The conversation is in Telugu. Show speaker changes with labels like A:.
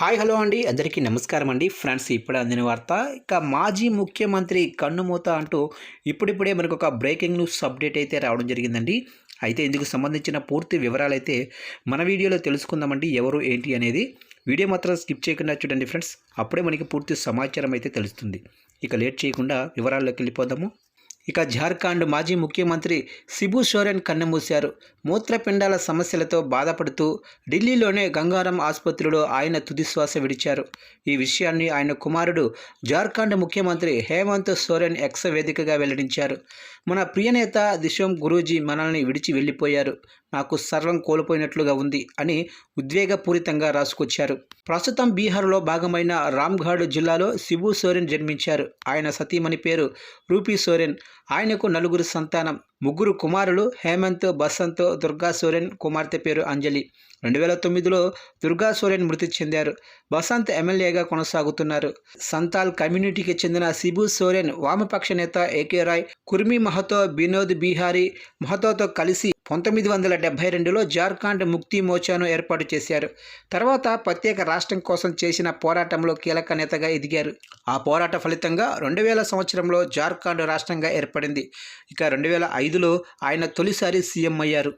A: హాయ్ హలో అండి. అందరికీ నమస్కారం అండి. ఫ్రెండ్స్ ఇప్పుడు అందిన వార్త. ఇక మాజీ ముఖ్యమంత్రి కన్నుమూత అంటూ ఇప్పుడిప్పుడే మనకు ఒక బ్రేకింగ్ న్యూస్ అప్డేట్ అయితే రావడం జరిగిందండి. అయితే ఇందుకు సంబంధించిన పూర్తి వివరాలు అయితే మన వీడియోలో తెలుసుకుందామండి. ఎవరు ఏంటి అనేది వీడియో మాత్రం స్కిప్ చేయకుండా చూడండి ఫ్రెండ్స్. అప్పుడే మనకి పూర్తి సమాచారం అయితే తెలుస్తుంది. ఇక లేట్ చేయకుండా వివరాల్లోకి వెళ్ళిపోదాము. ఇక జార్ఖండ్ మాజీ ముఖ్యమంత్రి సిబు సోరెన్ కన్నెమూశారు. మూత్రపిండాల సమస్యలతో బాధపడుతూ ఢిల్లీలోనే గంగారం ఆసుపత్రిలో ఆయన తుదిశ్వాస విడిచారు. ఈ విషయాన్ని ఆయన కుమారుడు జార్ఖండ్ ముఖ్యమంత్రి హేమంత్ సోరెన్ ఎక్స్ వేదికగా వెల్లడించారు. మన ప్రియనేత దిశోం గురూజీ మనల్ని విడిచి వెళ్ళిపోయారు. నాకు సర్వం కోల్పోయినట్లుగా ఉంది అని ఉద్వేగపూరితంగా రాసుకొచ్చారు. ప్రస్తుతం బీహార్లో భాగమైన రామ్ఘాడ్ జిల్లాలో శిబు సోరెన్ జన్మించారు. ఆయన సతీమణి పేరు రూపీ సోరెన్. ఆయనకు నలుగురు సంతానం. ముగ్గురు కుమారులు హేమంత్ బసంత్ దుర్గా సోరెన్ కుమార్తె పేరు అంజలి. రెండు వేల తొమ్మిదిలో దుర్గా సోరెన్ మృతి చెందారు. బసంత్ ఎమ్మెల్యేగా కొనసాగుతున్నారు. సంతాల్ కమ్యూనిటీకి చెందిన సిబు సోరెన్ వామపక్ష నేత ఏకే రాయ్ కుర్మి మహతో వినోద్ బీహారీ మహతోతో కలిసి పంతొమ్మిది వందల డెబ్బై రెండులో జార్ఖండ్ ముక్తి మోర్చాను ఏర్పాటు చేశారు. తర్వాత ప్రత్యేక రాష్ట్రం కోసం చేసిన పోరాటంలో కీలక నేతగా ఎదిగారు. ఆ పోరాట ఫలితంగా రెండు వేల సంవత్సరంలో జార్ఖండ్ రాష్ట్రంగా ఏర్పడింది. ఇక రెండు వేల ఐదులో ఆయన తొలిసారి సీఎం అయ్యారు.